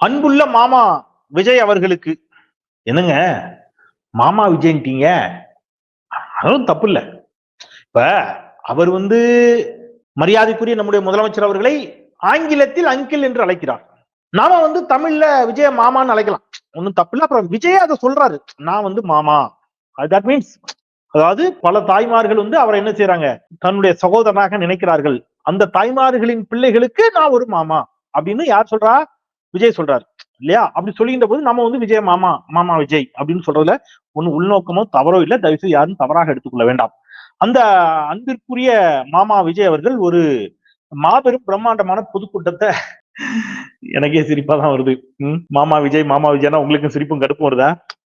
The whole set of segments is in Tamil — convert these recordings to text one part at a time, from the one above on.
அன்புள்ள மாமா விஜய் அவர்களுக்கு. என்னங்க? மாமா விஜய்ன்ட்டீங்க? அதுவும் தப்பு இல்ல இப்ப அவர் வந்து மரியாதைக்குரிய நம்முடைய முதலமைச்சர் அவர்களை ஆங்கிலத்தில் அங்கிள் என்று அழைக்கிறார். நாம வந்து தமிழ்ல விஜய மாமான்னு அழைக்கலாம். ஒன்றும் தப்பு இல்லை அப்புறம் விஜய அதை சொல்றாரு. நான் வந்து மாமா. தட் மீன்ஸ் அதாவது பல தாய்மார்கள் வந்து அவரை என்ன செய்யறாங்க தன்னுடைய சகோதரனாக நினைக்கிறார்கள். அந்த தாய்மார்களின் பிள்ளைகளுக்கு நான் ஒரு மாமா அப்படின்னு யார் சொல்றா? விஜய் சொல்றாரு. இல்லையா? அப்படி சொல்லுகின்ற போது நம்ம வந்து விஜய் மாமா மாமா விஜய் அப்படின்னு சொல்றதுல ஒன்னு உள்நோக்கமோ தவறோ இல்லை. தயவுசெய்து யாரும் தவறாக எடுத்துக்கொள்ள வேண்டாம். அந்த அன்பிற்குரிய மாமா விஜய் அவர்கள் ஒரு மாபெரும் பிரம்மாண்டமான பொதுக்கூட்டத்தை எனக்கே சிரிப்பா தான் வருது மாமா விஜய் மாமா விஜய்னா உங்களுக்கும் சிரிப்பும் கடுப்பும் வருதா?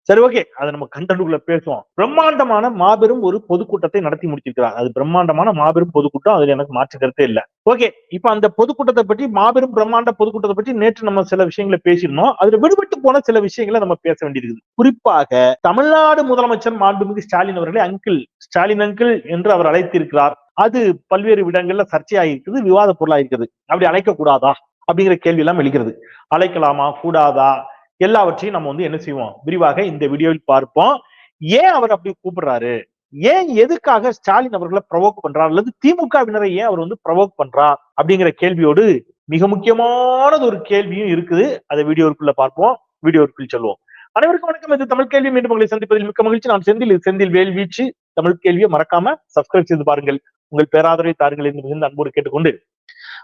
சரி ஓகே அதை நம்ம கண்டனுக்குள்ள பேசுவோம். பிரம்மாண்டமான மாபெரும் ஒரு பொதுக்கூட்டத்தை நடத்தி முடிச்சிருக்கிறார். அது பிரம்மாண்டமான மாபெரும் பொதுக்கூட்டம் அதுல எனக்கு மாற்று கருத்தே இல்ல. ஓகே இப்ப அந்த பொதுக்கூட்டத்தை பற்றி மாபெரும் பிரம்மாண்ட பொதுக்கூட்டத்தை பற்றி நேற்று நம்ம சில விஷயங்களை பேசியிருந்தோம். அதுல விடுபட்டு போன சில விஷயங்களை நம்ம பேச வேண்டியிருக்குது. குறிப்பாக தமிழ்நாடு முதலமைச்சர் மாண்புமிகு ஸ்டாலின் அவர்களை அங்கிள் ஸ்டாலின் அங்கிள் என்று அவர் அழைத்திருக்கிறார். அது பல்வேறு இடங்கள்ல சர்ச்சையாயிருக்குது விவாத பொருளாயிருக்கிறது அப்படி அழைக்க கூடாதா அப்படிங்கிற கேள்வி எல்லாம் எழுகிறது. அழைக்கலாமா? கூடாதா? எல்லாவற்றையும் நம்ம வந்து என்ன செய்வோம்? விரிவாக இந்த வீடியோவில் பார்ப்போம். ஏன் அவர் அப்படி கூப்பிடுறாரு? ஏன் எதுக்காக ஸ்டாலின் அவர்களை ப்ரொவோக் பண்றார்? அல்லது திமுகவினரை ஏன் அவர் வந்து ப்ரொவோக் பண்றார்? அப்படிங்கிற கேள்வியோடு மிக முக்கியமானது ஒரு கேள்வியும் இருக்குது. அதை வீடியோக்குள்ள பார்ப்போம். வீடியோக்குள் சொல்லுவோம் அனைவருக்கும் வணக்கம். இது தமிழ் கேள்வி. மீண்டும் உங்களை சந்திப்பதில் மிக்க மகிழ்ச்சி. நான் செந்தில். இது செந்தில் வேல்வீச்சு. தமிழ் கேள்வியை மறக்காம சப்ஸ்கிரைப் செய்து பாருங்கள். உங்கள் பேராதரவை தாருங்கள் என்று மிகுந்த அன்போடு கேட்டுக்கொண்டு.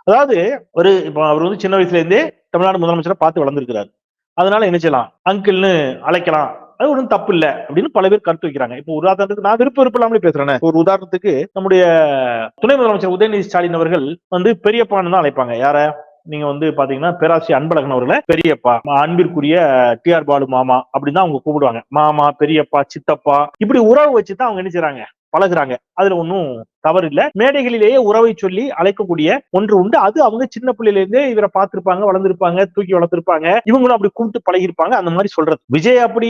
அதாவது ஒரு அவர் வந்து சின்ன வயசுல இருந்தே தமிழ்நாடு முதலமைச்சரை பார்த்து வளர்ந்திருக்கிறார். அதனால என்ன செய்யலாம்? அங்கிள்னு அழைக்கலாம். அது ஒன்றும் தப்பு இல்ல அப்படின்னு பல பேர் கருத்து வைக்கிறாங்க. இப்போ உதாரணத்துக்கு நான் விருப்பம் விருப்பம் இல்லாமலே பேசுறேன். ஒரு உதாரணத்துக்கு நம்முடைய துணை முதலமைச்சர் உதயநிதி ஸ்டாலின் அவர்கள் வந்து பெரியப்பான்னு தான் அழைப்பாங்க. யார? நீங்க வந்து பாத்தீங்கன்னா பேராசிரியர் அன்பழகன் அவர்களை. பெரியப்பா அன்பிற்குரிய டி ஆர் பாலு மாமா அப்படின்னு தான் அவங்க கூப்பிடுவாங்க. மாமா பெரியப்பா சித்தப்பா இப்படி உறவு வச்சுதான் அவங்க என்ன செய்றாங்க? பழகுறாங்க. அதுல ஒன்றும் தவறு இல்ல. மேடைகளிலேயே உறவை சொல்லி அழைக்கக்கூடிய ஒன்று உண்டு. அது அவங்க சின்ன பிள்ளையில இருந்தே இவரை பார்த்திருப்பாங்க வளர்ந்திருப்பாங்க தூக்கி வளர்த்திருப்பாங்க. இவங்களும் அப்படி கூப்பிட்டு பழகிருப்பாங்க அந்த மாதிரி சொல்றது. விஜய் அப்படி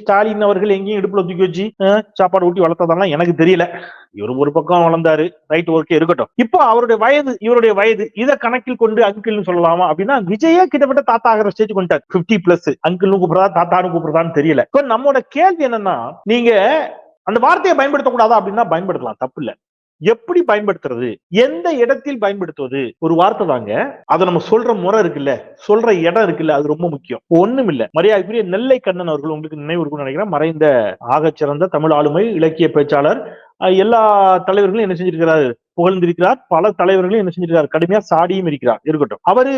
ஸ்டாலின் அவர்கள் எங்கேயும் இடுப்புல தூக்கி வச்சு சாப்பாடு ஊட்டி வளர்த்ததெல்லாம் எனக்கு தெரியல. இவர் ஒரு பக்கம் வளர்ந்தாரு ரைட் ஓகே இருக்கட்டும். இப்போ அவருடைய வயது இவருடைய வயது இதை கணக்கில் கொண்டு அங்கிள்னு சொல்லலாமா அப்படின்னா விஜயே கிட்டத்தட்ட தாத்தா ஆகிற ஸ்டேஜ் கொண்டார் பிப்டி பிளஸ் அங்கிள்னு கூப்பிடுறதா தாத்தான்னு கூப்பிடுறதான்னு தெரியல. இப்போ நம்மளோட கேள்வி என்னன்னா நீங்க அந்த வார்த்தையை பயன்படுத்தக்கூடாதா அப்படின்னா பயன்படுத்தலாம் தப்பு இல்ல எப்படி பயன்படுத்துறது? எந்த இடத்தில் பயன்படுத்துவது? ஒரு வார்த்தை தாங்க. அதை நம்ம சொல்ற முறை இருக்குல்ல சொல்ற இடம் இருக்குல்ல அது ரொம்ப முக்கியம். ஒண்ணும் இல்ல மரியாதைக்குரிய நெல்லை கண்ணன் அவர்கள் உங்களுக்கு நினைவு இருக்கும்னு நினைக்கிறேன். மறைந்த ஆகச்சிறந்த தமிழ் ஆளுமை இலக்கிய பேச்சாளர் எல்லா தலைவர்களும் என்ன செஞ்சிருக்கிறாரு? புகழ்ந்திருக்கிறார். பல தலைவர்களும் என்ன செஞ்சிருக்கிறார்? கடுமையா சாடியும் இருக்கிறார். இருக்கட்டும். அவரு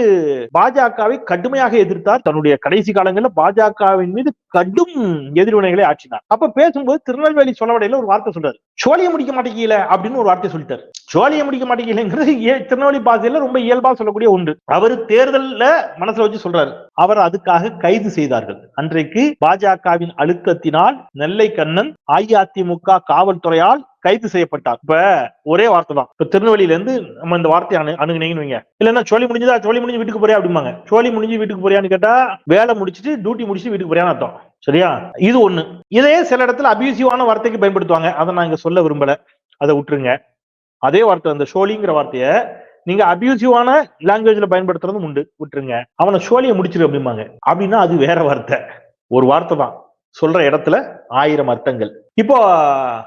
பாஜகவை கடுமையாக எதிர்த்தார். தன்னுடைய கடைசி காலங்களில் பாஜகவின் மீது கடும் எதிர்வினைகளை ஆற்றினார். அப்ப பேசும்போது திருநெல்வேலி சொலவடையில ஒரு வார்த்தை சொல்றாரு. சோழிய முடிக்க மாட்டேங்கல அப்படின்னு ஒரு வார்த்தை சொல்லிட்டாரு. சோழியை முடிக்க மாட்டேங்கலங்கிறது ஏ- திருநெல்வேலி பாசையில ரொம்ப இயல்பா சொல்லக்கூடிய ஒன்று. அவர் தேர்தல்ல மனசுல வச்சு சொல்றாரு. அவர் அதுக்காக கைது செய்தார்கள். அன்றைக்கு பாஜகவின் அழுத்தத்தினால் நெல்லை கண்ணன் அஇஅதிமுக காவல்துறையால் கைது செய்யப்பட்டார். இப்ப ஒரே வார்த்தை தான். இப்ப திருநெல்வேலியில இருந்து நம்ம இந்த வார்த்தையை அணு அணுகுனீங்கன்னு வைங்க. இல்லன்னா சோழி முடிஞ்சதா? சோழி முடிஞ்சு வீட்டுக்கு போறியா? அப்படிம்பாங்க. சோழி முடிஞ்சு வீட்டுக்கு போறியான்னு கேட்டா வேலை முடிச்சுட்டு டியூட்டி முடிச்சுட்டு வீட்டுக்கு போறியான்னு அர்த்தம். சரியா? இது ஒண்ணு. இதே சில இடத்துல அபியூசிவான வார்த்தைக்கு பயன்படுத்துவாங்க. அதை நான் இங்க சொல்ல விரும்பல. அதை விட்டுருங்க. அதே வார்த்தை அந்த ஷோலிங்கிற வார்த்தைய நீங்க அபியூசிவான லாங்குவேஜ்ல பயன்படுத்துறதும் உண்டு. விட்டுருங்க. அவனை ஷோலியை முடிச்சிரு அப்படிம்பாங்க. அப்படின்னா அது வேற வார்த்தை. ஒரு வார்த்தை தான். சொல்ற இடத்துல ஆயிரம் அர்த்தங்கள். இப்போ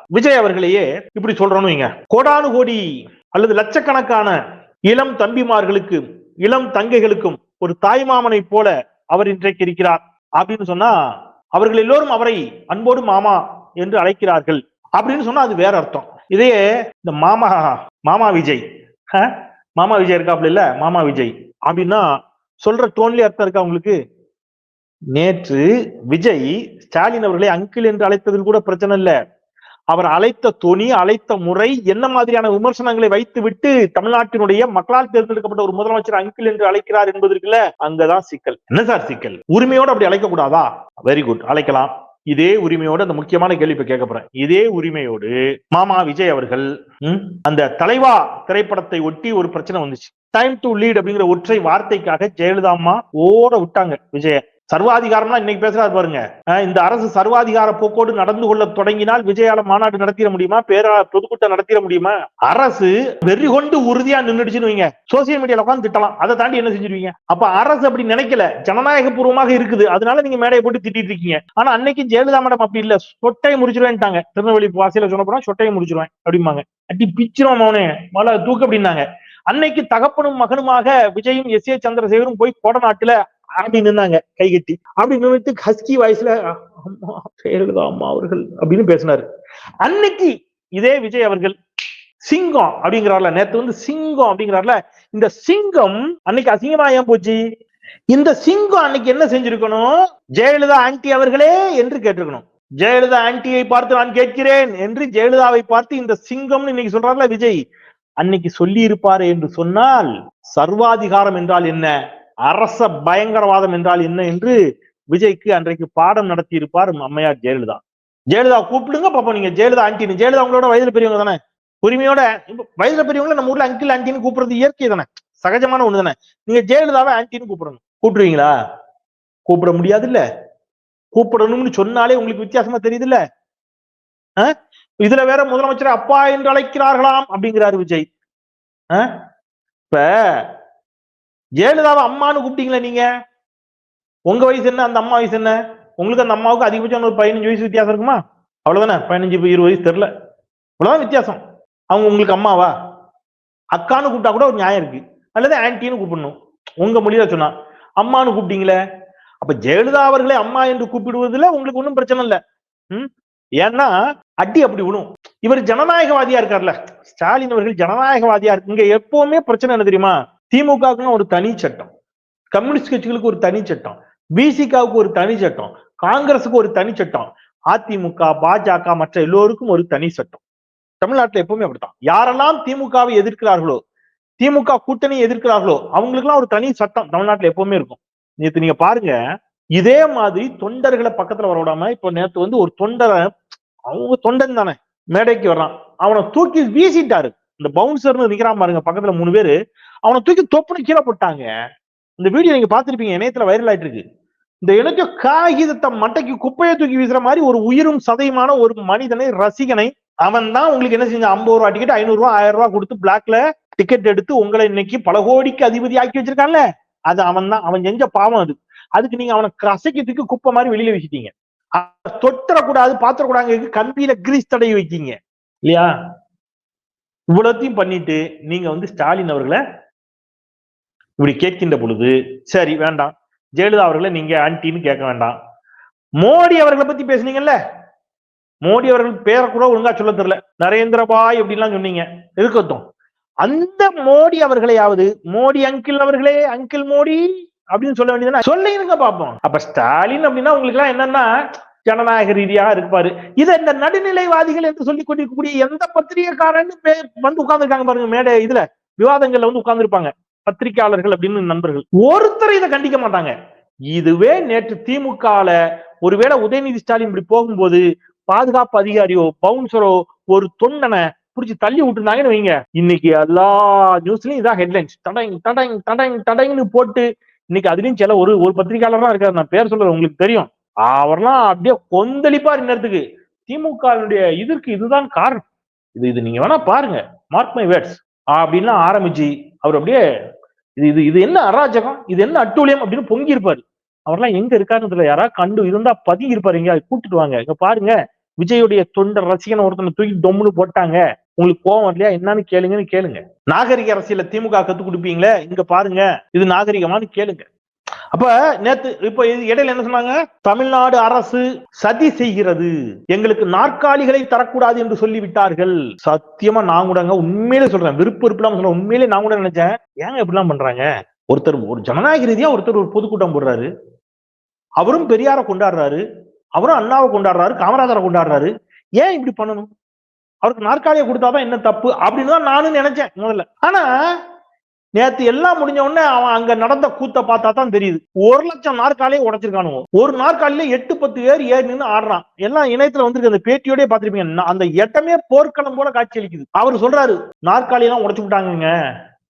விஜய் அவர்களையே இப்படி சொல்றோம்னு வைங்க. கோடானு கோடி அல்லது லட்சக்கணக்கான இளம் தம்பிமார்களுக்கு இளம் தங்கைகளுக்கும் ஒரு தாய்மாமனை போல அவர் இன்றைக்கு இருக்கிறார். அப்படின்னு சொன்னா அவர்கள் எல்லோரும் அவரை அன்போடு மாமா என்று அழைக்கிறார்கள். அப்படின்னு சொன்னா அது வேற அர்த்தம். இதையே இந்த மாமா மாமா விஜய் ஆ? மாமா விஜய் இருக்காப்ல இல்ல? மாமா விஜய் அப்படின்னா சொல்ற டோன்லயே அர்த்தம் இருக்கா உங்களுக்கு? நேற்று விஜய் ஸ்டாலின் அவர்களை அங்கிள் என்று அழைத்ததில் கூட பிரச்சனை இல்ல. அவர் அழைத்த துணி அழைத்த முறை என்ன மாதிரியான விமர்சனங்களை வைத்து விட்டு தமிழ்நாட்டினுடைய மக்களால் தேர்ந்தெடுக்கப்பட்ட ஒரு முதலமைச்சர் அங்கிள் என்று அழைக்கிறார் என்பதற்குல அங்கதான் சிக்கல். என்ன சார் சிக்கல்? உரிமையோடு அப்படி அழைக்க கூடாதா வெரி குட் அழைக்கலாம். இதே உரிமையோடு அந்த முக்கியமான கேள்வி இப்ப கேட்க போறேன். இதே உரிமையோடு மாமா விஜய் அவர்கள் அந்த தலைவா திரைப்படத்தை ஒட்டி ஒரு பிரச்சனை வந்துச்சு. டைம் டு லீட் அப்படிங்கிற ஒற்றை வார்த்தைக்காக ஜெயலலிதா அம்மா ஓட விட்டாங்க விஜய. சர்வாதிகாரம்லாம் இன்னைக்கு பேசுறாரு பாருங்க. இந்த அரசு சர்வாதிகார போக்கோடு நடந்து கொள்ள தொடங்கினால் விஜயால மாநாடு நடத்திட முடியுமா? பேரா பொதுக்கூட்டம் நடத்திட முடியுமா? அரசு வெறி கொண்டு உறுதியா நின்றுடுச்சுன்னு வைங்க. சோசியல் மீடியால உட்காந்து திட்டலாம். அதை தாண்டி என்ன செஞ்சிருவீங்க? அப்ப அரசு அப்படி நினைக்கல. ஜனநாயக பூர்வமாக இருக்குது. அதனால நீங்க மேடையை போட்டு திட்டிட்டு இருக்கீங்க. ஆனா அன்னைக்கு ஜெயலலிதா மேடம் அப்படி இல்ல. சொட்டையை முடிச்சிருவேன்ட்டாங்க திருநெல்வேலி வாசியில சொன்ன போனா சொட்டையை முடிச்சிருவேன் அப்படிம்பாங்க. அட்டி பிச்சிரும் அவனே. மலை தூக்கு அப்படின்னாங்க. அன்னைக்கு தகப்பனும் மகனுமாக விஜயும் எஸ் ஏ சந்திரசேகரும் போய் கோடநாட்டுல அப்படி நின்னாங்க கை கட்டி. அப்படி நின்னுட்டு ஹஸ்கி வாய்ஸ்ல அம்மா ஜெயலலிதா அம்மா அவர்கள் அப்படின்னு பேசினாரு. அன்னைக்கு இதே விஜய் அவர்கள் சிங்கம் அப்படிங்கிறார்ல நேத்து வந்து சிங்கம் அப்படிங்கிறார்ல இந்த சிங்கம் அன்னைக்கு அசிங்கமா ஏன் போச்சு? இந்த சிங்கம் அன்னைக்கு என்ன செஞ்சிருக்கணும்? ஜெயலலிதா ஆண்டி அவர்களே என்று கேட்டிருக்கணும். ஜெயலலிதா ஆன்டியை பார்த்து நான் கேட்கிறேன் என்று ஜெயலலிதாவை பார்த்து இந்த சிங்கம்னு இன்னைக்கு சொல்றாருல விஜய் அன்னைக்கு சொல்லி இருப்பாரு என்று சொன்னால் சர்வாதிகாரம் என்றால் என்ன? அரச பயங்கரவாதம் என்றால் என்ன என்று விஜய்க்கு அன்றைக்கு பாடம் நடத்தி இருப்பார் அம்மையார் ஜெயலலிதா. ஜெயலலிதா கூப்பிடுங்க பாப்போம் நீங்க ஜெயலலிதா ஆண்டின்னு ஜெயலலிதா உங்களோட வயதுல பெரியவங்க தானே? உரிமையோட வயதுல பெரியவங்கள நம்ம ஊர்ல அங்கிள் ஆண்டின்னு கூப்பிடுறது இயற்கை தானே? சகஜமான ஒண்ணு தானே? நீங்க ஜெயலலிதாவை ஆண்டின்னு கூப்பிடணும். கூப்பிடுவீங்களா? கூப்பிட முடியாது இல்ல கூப்பிடணும்னு சொன்னாலே உங்களுக்கு வித்தியாசமா தெரியுது இல்ல இதுல வேற முதலமைச்சர் அப்பா என்று அழைக்கிறார்களாம் அப்படிங்கிறாரு விஜய். இப்ப ஜெயலலிதாவை அம்மான்னு கூப்பிட்டீங்களே நீங்க? உங்க வயசு என்ன? அந்த அம்மா வயசு என்ன? உங்களுக்கு அந்த அம்மாவுக்கு அதிகபட்சம் ஒரு பதினஞ்சு வயசு வித்தியாசம் இருக்குமா? அவ்வளவுதானே? பதினஞ்சு இருபது வயசு தெரியல. இவ்வளவுதான் வித்தியாசம். அவங்க உங்களுக்கு அம்மாவா? அக்கான்னு கூப்பிட்டா கூட ஒரு நியாயம் இருக்கு. அல்லது ஆன்டின்னு கூப்பிடணும். உங்க மொழியில சொன்னா. அம்மானு கூப்பிட்டீங்களே? அப்ப ஜெயலலிதா அவர்களே அம்மா என்று கூப்பிடுவதுல உங்களுக்கு ஒன்றும் பிரச்சனை இல்லை. ம்? ஏன்னா அடி அப்படி விடும் இவர் ஜனநாயகவாதியா இருக்கார்ல. ஸ்டாலின் அவர்கள் ஜனநாயகவாதியா இருக்கு. இங்க எப்பவுமே பிரச்சனை என்ன தெரியுமா? திமுகவுக்குன்னு ஒரு தனி சட்டம். கம்யூனிஸ்ட் கட்சிகளுக்கு ஒரு தனி சட்டம். பிசிகாவுக்கு ஒரு தனி சட்டம். காங்கிரஸுக்கு ஒரு தனி சட்டம். அதிமுக பாஜக மற்ற எல்லோருக்கும் ஒரு தனி சட்டம். தமிழ்நாட்டுல எப்பவுமே அப்படித்தான். யாரெல்லாம் திமுகவை எதிர்க்கிறார்களோ திமுக கூட்டணி எதிர்க்கிறார்களோ அவங்களுக்குலாம் ஒரு தனி சட்டம் தமிழ்நாட்டுல எப்பவுமே இருக்கும். நேத்து நீங்க பாருங்க இதே மாதிரி தொண்டர்களை பக்கத்துல வர விடாம இப்ப நேத்து வந்து ஒரு தொண்டரை அவங்க தொண்டன் தானே மேடைக்கு வர்றான். அவனை தூக்கி வீசிட்டாரு. இந்த பவுன்சர்னு நிக்கிறான் பாருங்க பக்கத்துல மூணு பேரு. அவனை தூக்கி தொப்புன்னு கீழே போட்டாங்க. இந்த வீடியோ நீங்க பார்த்துருப்பீங்க இணையத்துல வைரல் ஆயிட்டு இருக்கு இந்த இணைய காகிதத்தை மட்டைக்கு குப்பையை தூக்கி வீசுற மாதிரி ஒரு உயிரும் சதையுமான ஒரு மனிதனை ரசிகனை அவன் தான் உங்களுக்கு என்ன செஞ்ச ஐம்பது ரூபா டிக்கெட் ஐநூறு ரூபா ஆயிரம் ரூபா கொடுத்து பிளாக்ல டிக்கெட் எடுத்து உங்களை இன்னைக்கு பல கோடிக்கு அதிபதி ஆக்கி வச்சிருக்கான்ல? அது அவன் தான். அவன் செஞ்ச பாவம் அது. அதுக்கு நீங்க அவனை கசைக்கிறதுக்கு குப்பை மாதிரி வெளியில வச்சுட்டீங்க தொட்டரக்கூடாது பாத்திரக்கூடாது கம்பியில கிரீஸ் தடவி வைக்கீங்க. இல்லையா? இவ்வளோத்தையும் பண்ணிட்டு நீங்க வந்து ஸ்டாலின் அவர்களை இப்படி கேட்கின்ற பொழுது சரி வேண்டாம். ஜெயலலிதா அவர்களை நீங்க ஆன்டின்னு கேட்க வேண்டாம். மோடி அவர்களை பத்தி பேசுனீங்கல்ல? மோடி அவர்கள் பேரை கூட ஒழுங்கா சொல்ல தெரியல. நரேந்திரபாய் அப்படின்லாம் சொன்னீங்க. இருக்கட்டும் அந்த மோடி அவர்களையாவது மோடி அங்கிள் அவர்களே அங்கிள் மோடி அப்படின்னு சொல்ல வேண்டியது சொல்லிருங்க பாப்போம். அப்ப ஸ்டாலின் அப்படின்னா உங்களுக்கு எல்லாம் என்னன்னா ஜனநாயக ரீதியாக இருப்பாரு. இதை இந்த நடுநிலைவாதிகள் என்று சொல்லி கொண்டிருக்கக்கூடிய எந்த பத்திரிகைக்காரன்னு வந்து உட்கார்ந்துருக்காங்க பாருங்க மேடை இதுல. விவாதங்கள்ல வந்து உட்கார்ந்துருப்பாங்க. பத்திரிகையாளர்கள் அப்படின்னு நண்பர்கள். ஒருத்தர் இதை கண்டிக்க மாட்டாங்க. இதுவே நேற்று திமுகல ஒருவேளை உதயநிதி ஸ்டாலின் இப்படி போகும்போது பாதுகாப்பு அதிகாரியோ பவுன்சரோ ஒரு தொண்டனை புடிச்சு தள்ளி விட்டுருந்தாங்கன்னு வைங்க. இன்னைக்கு எல்லா நியூஸ்லயும் இதான் ஹெட்லைன்ஸ் தடங் தடங் தடங் தடங்னு போட்டு இன்னைக்கு அதுலயும் சில ஒரு ஒரு பத்திரிகையாளர் தான் இருக்காரு. நான் பேர் சொல்றது உங்களுக்கு தெரியும். அவர்லாம் அப்படியே கொந்தளிப்பார் இந்நேரத்துக்கு. திமுகவினுடைய இதற்கு இதுதான் காரணம். இது இது நீங்க வேணா பாருங்க. மார்க் மை வேர்ட்ஸ் அப்படின்லாம் ஆரம்பிச்சு அவர் அப்படியே இது இது இது என்ன அராஜகம்? இது என்ன அட்டூழியம்? அப்படின்னு பொங்கி இருப்பாரு அவர்லாம் எங்க இருக்காருன்னு தெரியல. யாராவது கண்டு இருந்தா பதுங்கி இருப்பாரு எங்க கூட்டிட்டு வாங்க. இங்க பாருங்க விஜயுடைய தொண்டர் ரசிகன் ஒருத்தனை தூக்கி டொம்முன்னு போட்டாங்க. உங்களுக்கு கோவம் இல்லையா என்னன்னு கேளுங்கன்னு கேளுங்க. நாகரிக அரசியல திமுக கத்து கொடுப்பீங்களே? இங்க பாருங்க இது நாகரிகமானு கேளுங்க. அப்ப நேத்து இப்ப இடையில என்ன சொன்னாங்க? தமிழ்நாடு அரசு சதி செய்கிறது. எங்களுக்கு நாற்காலிகளை தரக்கூடாது என்று சொல்லி விட்டார்கள் சத்தியமா நான் கூடங்க உண்மையிலே சொல்றேன். விருப்ப விருப்பம் சொல்றேன். உண்மையிலே நான் கூட நினைச்சேன். ஏங்க இப்படிலாம் பண்றாங்க? ஒருத்தர் ஒரு ஜனநாயக ரீதியா ஒருத்தர் ஒரு பொதுக்கூட்டம் போடுறாரு. அவரும் பெரியார கொண்டாடுறாரு. அவரும் அண்ணாவை கொண்டாடுறாரு. காமராஜரை கொண்டாடுறாரு. ஏன் இப்படி பண்ணணும்? அவருக்கு நாற்காலியை கொடுத்தாதான் என்ன தப்பு? அப்படின்னு தான் நானும் நினைச்சேன் முதல்ல. ஆனா நேத்து எல்லாம் முடிஞ்ச உடனே அவன் அங்க நடந்த கூத்த பார்த்தா தான் தெரியுது. ஒரு லட்சம் நாற்காலியே உடைச்சிருக்கானுங்க ஒரு நாற்காலியில எட்டு பத்து பேர் ஏறி நின்று ஆடுறான். எல்லாம் இணையத்துல வந்திருக்கு. அந்த பேட்டியோடய பாத்திருப்பீங்க அந்த இடமே போர்க்களம் போல காட்சி அளிக்குது. அவர் சொல்றாரு நாற்காலி எல்லாம் உடைச்சு விட்டாங்கங்க.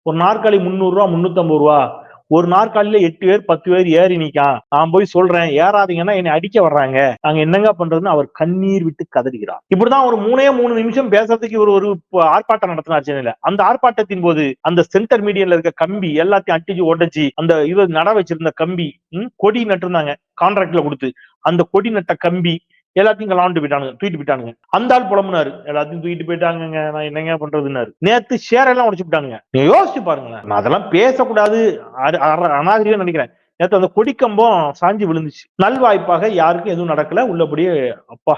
ஒரு நாற்காலி முந்நூறு ரூபா முன்னூத்தி ஐம்பது ரூபா. ஒரு நாற்காலியில எட்டு பேர் பத்து பேர் ஏறி நிக்கான் நான் போய் சொல்றேன் ஏறாதீங்கன்னா என்னை அடிக்க வர்றாங்க. நாங்க என்னங்க பண்றதுன்னு அவர் கண்ணீர் விட்டு கதறுகிறார் இப்படிதான் ஒரு மூணே மூணு நிமிஷம் பேசுறதுக்கு இவர் ஒரு ஆர்ப்பாட்டம் நடத்தினார் சென்னையில. அந்த ஆர்ப்பாட்டத்தின் போது அந்த சென்டர் மீடியன்ல இருக்க கம்பி எல்லாத்தையும் அட்டிச்சு உடைச்சு அந்த இது நட வச்சிருந்த கம்பி ம், கொடி நட்டிருந்தாங்க கான்ட்ராக்ட்ல கொடுத்து. அந்த கொடி நட்ட கம்பி எல்லாத்தையும் கலாண்டு போயிட்டானுங்க தூக்கிட்டு போயிட்டானுங்க. அந்த ஆள் புலம்புனாரு. எல்லாத்தையும் தூக்கிட்டு போயிட்டாங்க நான் என்னங்க பண்றதுன்னாரு. நேத்து ஷேர் எல்லாம் உடைச்சு விட்டானுங்க. நீங்க யோசிச்சு பாருங்களேன். நான் அதெல்லாம் பேசக்கூடாது. அநாகரிகம் நினைக்கிறேன். நேத்து அந்த கொடிக்கம்பம் சாஞ்சு விழுந்துச்சு. நல்வாய்ப்பாக யாருக்கும் எதுவும் நடக்கல. உள்ளபடியே அப்பா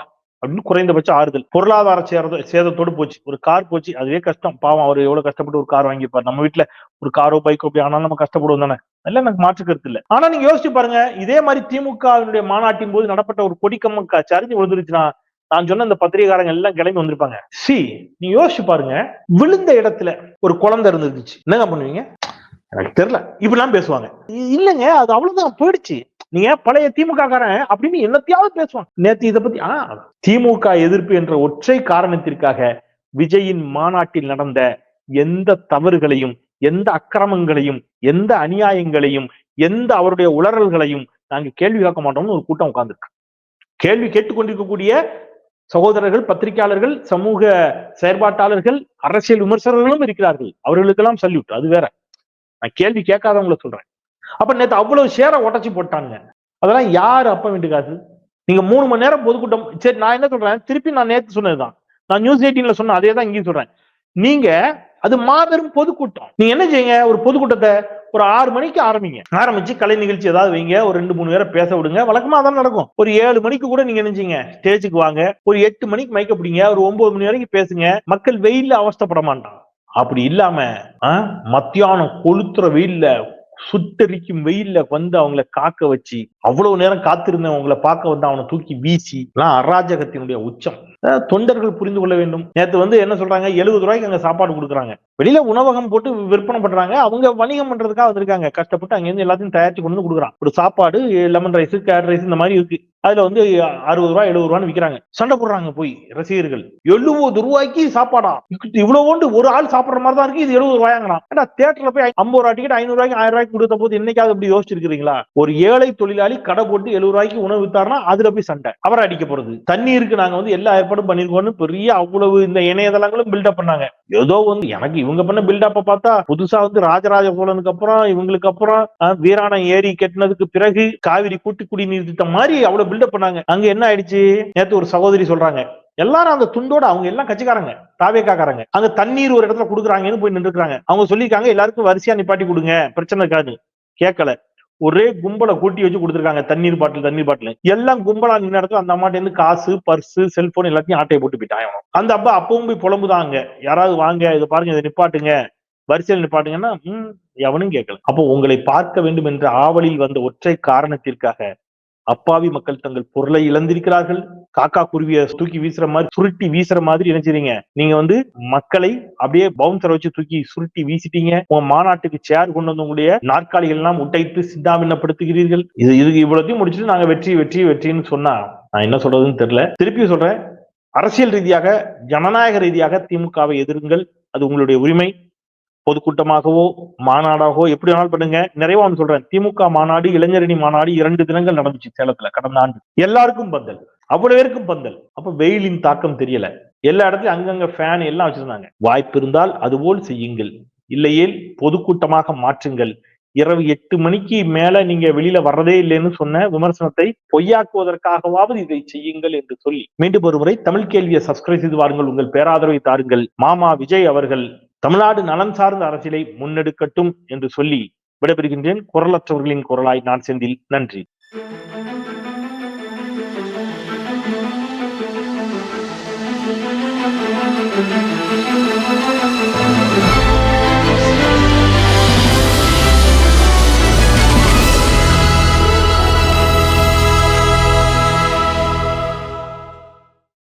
அப்படின்னு குறைந்தபட்ச ஆறுதல். பொருளாதார சேத சேதத்தோடு போச்சு. ஒரு கார் போச்சு அதுவே கஷ்டம். பாவம் அவர் எவ்வளவு கஷ்டப்பட்டு ஒரு கார் வாங்கியிருப்பார். நம்ம வீட்டுல ஒரு காரோ பைக்கோ அப்படி ஆனாலும் நம்ம கஷ்டப்படுவோம் தானே. அதெல்லாம் எனக்கு மாற்று கருத்து இல்ல. ஆனா நீங்க யோசிச்சு பாருங்க. இதே மாதிரி திமுகவினுடைய மாநாட்டின் போது நடப்பட்ட ஒரு கொடிக்கம்ம க- சரிஞ்சு விழுந்துருச்சுன்னா நான் சொன்ன இந்த பத்திரிகாரங்க எல்லாம் கிளம்பி வந்திருப்பாங்க. சி நீங்க யோசிச்சு பாருங்க. விழுந்த இடத்துல ஒரு குழந்தை இருந்துச்சு என்னங்க பண்ணுவீங்க? எனக்கு தெரியல. இப்படிலாம் பேசுவாங்க. இல்லைங்க. அது அவ்வளவுதான். போயிடுச்சு. நீங்க பழைய திமுக காரன் அப்படின்னு என்னத்தையாவது பேசுவான். நேத்து இதை பத்தி ஆனா திமுக எதிர்ப்பு என்ற ஒற்றை காரணத்திற்காக விஜயின் மாநாட்டில் நடந்த எந்த தவறுகளையும் எந்த அக்கிரமங்களையும் எந்த அநியாயங்களையும் எந்த அவருடைய உளறல்களையும் நாங்க கேள்வி கேட்க மாட்டோம்னு ஒரு கூட்டம் உட்கார்ந்துருக்கு. கேள்வி கேட்டுக்கொண்டிருக்கக்கூடிய சகோதரர்கள் பத்திரிகையாளர்கள் சமூக செயற்பாட்டாளர்கள் அரசியல் விமர்சகர்களும் இருக்கிறார்கள். அவர்களுக்கெல்லாம் சல்யூட் அது வேற. நான் கேள்வி கேட்காதவங்கள சொல்றேன். அப்ப நேத்து அவ்வளவு ஷேரை உடச்சி போட்டாங்க. அதெல்லாம் யாரு அப்ப வேண்டு காசு நீங்க மூணு மணி நேரம் பொதுக்கூட்டம் சரி நான் என்ன சொல்றேன்? திருப்பி நான் நேத்து சொன்னதுதான். நான் நியூஸ் எயிட்டீன்ல சொன்ன அதே தான் இங்கேயும் சொல்றேன். நீங்க அது மாபெரும் பொதுக்கூட்டம். நீங்க என்ன செய்யுங்க? ஒரு பொதுக்கூட்டத்தை ஒரு ஆறு மணிக்கு ஆரம்பிங்க. ஆரம்பிச்சு கலை நிகழ்ச்சி ஏதாவது வைங்க. ஒரு ரெண்டு மூணு பேரை பேச விடுங்க. வழக்கமா அதான் நடக்கும். ஒரு ஏழு மணிக்கு கூட நீங்க நினைச்சீங்க ஸ்டேஜுக்கு வாங்க. ஒரு எட்டு மணிக்கு மைக்க பிடிங்க. ஒரு ஒன்பது மணி வரைக்கும் பேசுங்க. மக்கள் வெயில்ல அவஸ்தப்பட மாட்டான் அப்படி இல்லாம ஆ, மத்தியானம் கொளுத்துற வெயில்ல சுட்டரிக்கும் வெயில்ல வந்து அவங்கள காக்க வச்சு அவ்வளவு நேரம் காத்திருந்தவன் அவங்கள பார்க்க வந்து அவனை தூக்கி வீசி எல்லாம் அராஜகத்தினுடைய உச்சம். தொண்டர்கள் புரிந்து கொள்ள வேண்டும். நேத்து வந்து என்ன சொல்றாங்க? எழுபது ரூபாய்க்கு அங்க சாப்பாடு கொடுக்குறாங்க. வெளியில உணவகம் போட்டு விற்பனை பண்றாங்க. அவங்க வணிகம் பண்றதுக்காக வந்திருக்காங்க. கஷ்டப்பட்டு அங்கேருந்து எல்லாத்தையும் தயாரிச்சு கொண்டு வந்து கொடுக்குறான். ஒரு சாப்பாடு லெமன் ரைஸ் கேட் ரைஸ் இந்த மாதிரி இருக்கு. அதுல வந்து அறுபது ரூபாய் எழுபது ரூபான்னு விற்கிறாங்க சண்டை போடுறாங்க போய் ரசிகர்கள். எழுபது ரூபாய்க்கு சாப்பாடா? இவ்வளவு ஒரு ஆள் சாப்பிடுற மாதிரி தான் இருக்கு. இது எழுபது ரூபாயாங்களாம் ஏன்னா தேட்டர்ல போய் ஐம்பது ரூபாய் டிக்கெட் ஐநூறு ரூபாய்க்கு ஆயிரம் ரூபாய்க்கு கொடுத்த போது என்னைக்காவது அப்படி யோசிச்சிருக்கீங்களா ஒரு ஏழை தொழிலாளி கடை போட்டு எழுபது ரூபாய்க்கு உணவு வித்தாருன்னா அதுல போய் சண்டை. அவரை அடிக்க போறது. தண்ணீருக்கு நாங்க வந்து எல்லா ஏற்பாடும் பண்ணிருக்கோம்னு பெரிய அவ்வளவு இந்த இணையதளங்களும் பில்டப் பண்ணாங்க. ஏதோ வந்து எனக்கு இவங்க பண்ண பில்டப்ப பார்த்தா புதுசா வந்து ராஜராஜ சோழனுக்கு அப்புறம் இவங்களுக்கு அப்புறம் வீராணம் ஏரி கட்டினதுக்கு பிறகு காவிரி கூட்டு குடிநீர் திட்டம் மாதிரி அவ்வளவு பில்டப் பண்ணாங்க. அங்க என்ன ஆயிடுச்சு? நேத்து ஒரு சகோதரி சொல்றாங்க எல்லாரும் அந்த துண்டோட அவங்க எல்லாம் கட்சிக்காரங்க தாவேக்காக்காரங்க அங்க தண்ணீர் ஒரு இடத்துல கொடுக்குறாங்கன்னு போய் நின்றுக்கிறாங்க அவங்க சொல்லியிருக்காங்க எல்லாருக்கும் வரிசையா நிப்பாட்டி கொடுங்க பிரச்சனை இருக்காது கேட்கல. ஒரே கும்பலை கூட்டி வச்சு கொடுத்துருக்காங்க. தண்ணீர் பாட்டில் தண்ணீர் பாட்டில். எல்லாம் கும்பலா நின்ன இடத்துல அந்த அம்மாட்ட இருந்து காசு பர்ஸு செல்போன் எல்லாத்தையும் ஆட்டையை போட்டு போயிட்டாங்க அந்த அப்பா அப்பவும் போய் புலம்புதாங்க. யாராவது வாங்க இதை பாருங்க இதை நிப்பாட்டுங்க. வரிசையில் நிப்பாட்டுங்கன்னா ம் எவனும் கேட்கல. அப்போ உங்களை பார்க்க வேண்டும் என்ற ஆவலில் வந்த ஒற்றை காரணத்திற்காக அப்பாவி மக்கள் தங்கள் பொருளை இழந்திருக்கிறார்கள். காக்கா குருவிய தூக்கி வீசுற மாதிரி சுருட்டி வீசுற மாதிரி நினைச்சிருங்க நீங்க வந்து மக்களை அப்படியே பவுன்சரை வச்சு தூக்கி சுருட்டி வீசிட்டீங்க. உங்க மாநாட்டுக்கு சேர் கொண்டு வந்தவங்களுடைய நாற்காலிகள் எல்லாம் உட்டைத்து சித்தாபின்னப்படுத்துகிறீர்கள் இது இது இவ்வளோத்தையும் முடிச்சுட்டு நாங்க வெற்றி வெற்றி வெற்றின்னு சொன்னா நான் என்ன சொல்றதுன்னு தெரியல. திருப்பி சொல்றேன். அரசியல் ரீதியாக ஜனநாயக ரீதியாக திமுகவை எதிருங்கள். அது உங்களுடைய உரிமை. பொதுக்கூட்டமாகவோ மாநாடாகவோ எப்படி வேணாலும் பண்ணுங்க. நிறைவா ஒன்று சொல்றேன். திமுக மாநாடு இளைஞரணி மாநாடு இரண்டு தினங்கள் நடந்துச்சு சேலத்துல கடந்த ஆண்டு. எல்லாருக்கும் பந்தல். அவ்வளவு பேருக்கும் பந்தல். அப்ப வெயிலின் தாக்கம் தெரியல. எல்லா இடத்துலயும் அங்கங்க ஃபேன் எல்லாம் வச்சிருந்தாங்க. வாய்ப்பு இருந்தால் அதுபோல் செய்யுங்கள். இல்லையேல் பொதுக்கூட்டமாக மாற்றுங்கள். இரவு எட்டு மணிக்கு மேல நீங்க வெளியில வர்றதே இல்லைன்னு சொன்ன விமர்சனத்தை பொய்யாக்குவதற்காகவாவது இதை செய்யுங்கள் என்று சொல்லி. மீண்டும் ஒருமுறை தமிழ் கேள்வியை சப்ஸ்கிரைப் செய்து வாருங்கள். உங்கள் பேராதரவை தாருங்கள். மாமா விஜய் அவர்கள் தமிழ்நாடு நலன் சார்ந்த அரசியலை முன்னெடுக்கட்டும் என்று சொல்லி விடைபெறுகின்றேன். குரலற்றவர்களின் குரலாய் நான் செந்தில். நன்றி.